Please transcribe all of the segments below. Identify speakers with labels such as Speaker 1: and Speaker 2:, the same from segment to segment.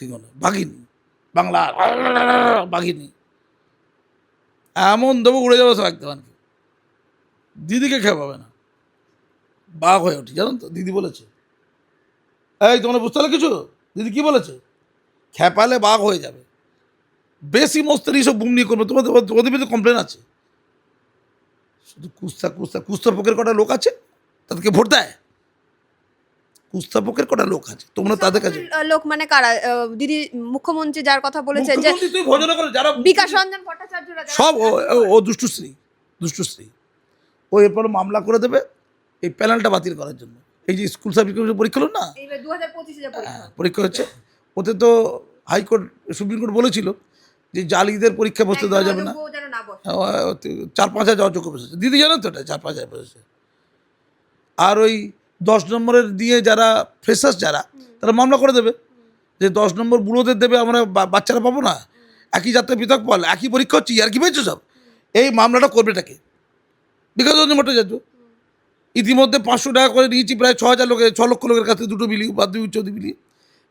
Speaker 1: সিংহ বাঘিনী বাংলা বাঘিনী এমন দেবো উড়ে যাবে সব একদম দিদিকে খেয়ে পাবে না। বাঘ হয়ে ওঠে, জানো তো, দিদি বলেছে। এই, তোমরা বুঝতে পারলে কিছু? দিদি কি বলেছে? খেপালে বাঘ হয়ে যাবে। বেশি মস্তের এইসব বুম নিয়ে করবে, তোমাদের ওদের বিরুদ্ধে কমপ্লেন আছে। শুধু কুস্তা কুস্তা কুস্তার পক্ষের কটা লোক আছে? তাদেরকে ভোট দেয়? কুস্তা কটা লোক আছে? তোমরা তাদের কাছে
Speaker 2: লোক মানে কারা? দিদি মুখ্যমন্ত্রী যার কথা বলেছে যে
Speaker 1: যারা
Speaker 2: বিকাশ রঞ্জন ভট্টাচার্যরা যারা-
Speaker 1: সব ও- দুষ্টুশ্রী দুষ্টুশ্রী ও এরপর মামলা করে দেবে এই প্যানেলটা বাতিল করার জন্য। এই যে স্কুল কমিশন পরীক্ষা হলো না?
Speaker 2: এইবার 2025 যে পরীক্ষা
Speaker 1: হ্যাঁ, পরীক্ষা হচ্ছে। ওতে তো হাইকোর্ট সুপ্রিম কোর্ট বলেছিল যে জালিদের পরীক্ষা বসতে দেওয়া যাবে না। ওতে চার পাঁচ হাজার অযোগ্য বসেছে। দিদি জানো তো এটা চার পাঁচ হাজার বসেছে। আর ওই দশ নম্বরের দিয়ে যারা ফ্রেশার্স যারা, তারা মামলা করে দেবে। যে দশ নম্বর বুড়োদের দেবে, আমরা বাচ্চারা পাবো না। একই যাত্রা পৃথক ফল একই পরীক্ষা হচ্ছে আর কি পেয়েছ সব? এই মামলাটা করবে এটাকে। বিকাশ ভট্টাচার্য ইতিমধ্যে পাঁচশো টাকা করে নিয়েছি, প্রায় ছ হাজার লোকের, ছ লক্ষ লোকের কাছে দুটো মিলিয়ে মাধ্যমিক উচ্চ মিলিয়ে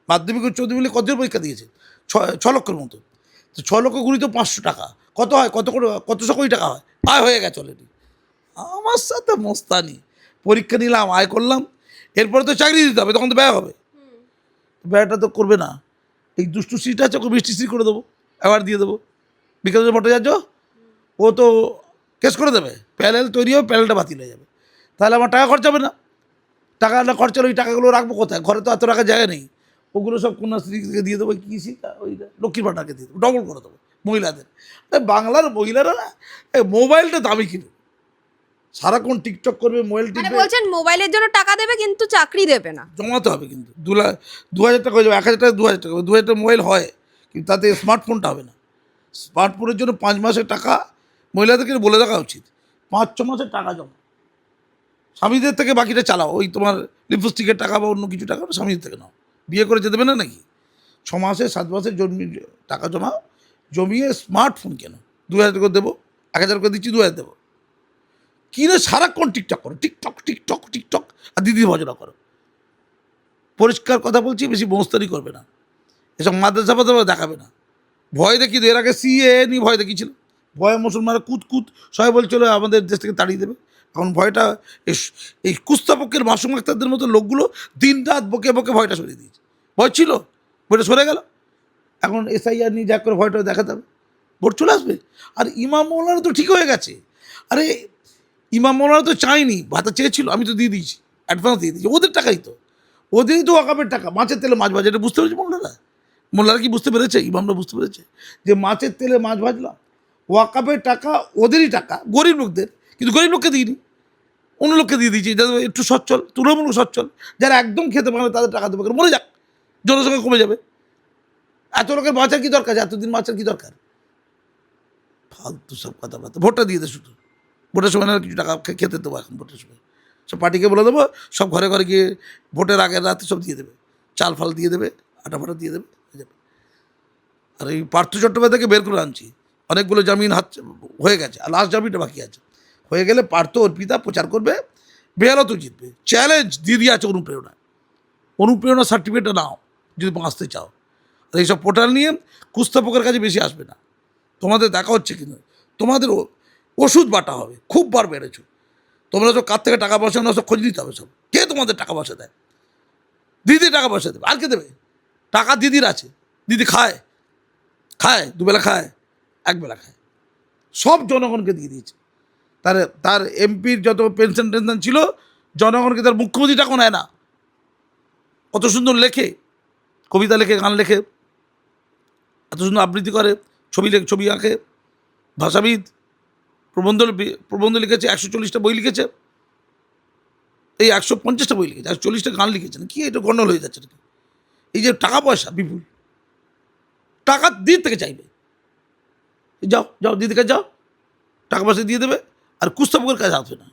Speaker 1: মাধ্যমিক উচ্চ মিলিয়ে কতজন পরীক্ষা দিয়েছে? ছ ছ লক্ষের মতো। তো ছ লক্ষ গুণিত পাঁচশো টাকা। কত হয়? কত করে কতশো কোটি টাকা হয়? আয় হয়ে গেছে অলরেডি আমার সাথে মস্তানি। পরীক্ষা নিলাম আয় করলাম এরপরে তো চাকরি দিতে হবে তখন তো ব্যয় হবে। ব্যয়টা তো করবে না। এই দুষ্টু সিট আছে ওকে বৃষ্টি সিট করে দেবো অ্যাওয়ার্ড দিয়ে দেবো। বিকাশ ভট্টাচার্য ও তো কেস করে দেবে প্যানেল তৈরি হবে প্যানেলটা বাতিল হয়ে যাবে। তাহলে আমার টাকা খরচ হবে না। টাকা না খরচ হলে ওই টাকাগুলো রাখব কোথায়? ঘরে তো এত টাকা জায়গা নেই। ওগুলো সব কন্যাশ্রীকে দিয়ে দেবো কী শিক্ষা ওই লক্ষ্মীর ভাণ্ডারকে দিয়ে দেবো ডবল করে দেবো মহিলাদের। বাংলার মহিলারা না এই মোবাইলটা দামি কিনবে সারাক্ষণ টিকটক করবে মোবাইল
Speaker 2: মানে
Speaker 1: টিপবে।
Speaker 2: বলছেন মোবাইলের জন্য টাকা দেবে কিন্তু চাকরি দেবে না।
Speaker 1: জমাতে হবে কিন্তু। দু লাখ দু হাজার টাকা হয়ে যাবে এক হাজার টাকা দু হাজার টাকা দু হাজার টাকা মোবাইল হয় কিন্তু তাতে স্মার্টফোনটা হবে না। স্মার্টফোনের জন্য পাঁচ মাসের টাকা মহিলাদেরকে বলে রাখা উচিত। পাঁচ ছ মাসের টাকা জমা। স্বামীদের থেকে বাকিটা চালাও ওই তোমার লিপস্টিকের টাকা বা অন্য কিছু টাকা স্বামীদের থেকে নাও। বিয়ে করে যেতে দেবে না নাকি? ছ মাসে সাত মাসে জমি টাকা জমাও জমিয়ে স্মার্টফোন কেন। দু হাজার করে দেবো এক হাজার করে দিচ্ছি দু হাজার দেবো। কিনে সারাক্ষণ টিকটক করো, টিকটক টিকটক টিকটক, আর দিদি ভজনা করো। পরিষ্কার কথা বলছি, বেশি বস্তারি করবে না। এসব মাদ্রাসা ফাদ্রাসা দেখাবে না। ভয় দেখি এর আগে সিএ নিয়ে ভয় দেখিয়েছিল। ভয়ে মুসলমানরা কুত কুত সবাই বলছিল আমাদের দেশ থেকে তাড়িয়ে দেবে। এখন ভয়টা এই কুস্তাপক্ষের মাসুম আক্তারদের মতো লোকগুলো দিন রাত বকে বকে ভয়টা সরিয়ে দিয়েছে। ভয় ছিল, ভয়টা সরে গেল। এখন এসআইআর নিয়ে যা করে ভয়টা দেখাতে হবে। ভোট চলে আসবে। আর ইমাম মৌলানা তো ঠিক হয়ে গেছে। আরে ইমাম মৌলানা তো চাইনি ভাতা চেয়েছিল, আমি তো দিয়ে দিয়েছি অ্যাডভান্স দিয়ে দিয়েছি, ওদের টাকাই তো, ওদেরই তো ওয়াকাপের টাকা, মাছের তেলে মাছ ভাজা, এটা বুঝতে পেরেছে মোল্লারা মোল্লারা কি বুঝতে পেরেছে? ইমামরা বুঝতে পেরেছে যে মাছের তেলে মাছ ভাজলাম, ওয়াকাপের টাকা ওদেরই টাকা, গরিব লোকদের, কিন্তু গরিব লোককে দিইনি, অন্য লোককে দিয়ে দিয়েছি যাদের একটু সচ্ছল, তুলনামূলক সচ্ছল, যারা একদম খেতে পারে তাদের টাকা দেবে? মরে যাক, জনসংখ্যা কমে যাবে। এত লোকের মাছের কি দরকার? এতদিন মাছের কি দরকার? ফালতু সব কথাবার্তা, ভোটটা দিয়ে দে শুধু। ভোটের সময় না কিছু টাকা খেতে দেবো এখন ভোটের সময়। সব পার্টিকে বলে দেবো, সব ঘরে ঘরে গিয়ে ভোটের আগের রাতে সব দিয়ে দেবে। চাল ফাল দিয়ে দেবে, আটা ফাটা দিয়ে দেবে আর এই পার্থ চট্টোপাধ্যায়কে বের করে আনছি। অনেকগুলো জামিন হাত হয়ে গেছে, আর লাস্ট জামিনটা বাকি আছে। হয়ে গেলে পার্থ অর্পিতা প্রচার করবে বেহালতও জিতবে। চ্যালেঞ্জ দিয়ে আছে অনুপ্রেরণা অনুপ্রেরণা সার্টিফিকেটটা নাও, যদি বাঁচতে চাও। আর এইসব পোর্টাল নিয়ে কুস্তাপকের কাছে বেশি আসবে না। তোমাদের দেখা হচ্ছে কিন্তু তোমাদের ও- ওষুধ বাটা হবে, খুব বার বেড়েছো। তোমরা তো কার থেকে টাকা পয়সা না সব খোঁজ নিতে হবে সব। কে তোমাদের টাকা পয়সা দেয়? দিদি টাকা পয়সা দেবে। আর কে দেবে? টাকা দিদির আছে। দিদি খায়। খায়, দুবেলা খায়, একবেলা খায়। সব জনগণকে দিয়ে দিয়েছে। তার তার এমপির যত পেনশন টেনশন ছিল, জনগণকে তার মুখ্যমন্ত্রী টাকা নেয় না। কত সুন্দর লেখে, কবিতা লেখে, গান লেখে। এত সুন্দর আবৃত্তি করে, ছবি লেখে, ছবি আঁকে। ভাষাবিদ। প্রবন্ধ প্রবন্ধ লিখেছে, একশো চল্লিশটা বই লিখেছে। এই একশো পঞ্চাশটা বই লিখেছে, একশো চল্লিশটা গান লিখেছেন কি এটা গণ্ডল হয়ে যাচ্ছে এই যে টাকা পয়সা, বিপুল। টাকা দিয়ে থেকে চাইবে। যাও যাও দিদিকে যাও। টাকা পয়সা দিয়ে দেবে, আর কুস্তাবুকের কাছে আসবে না।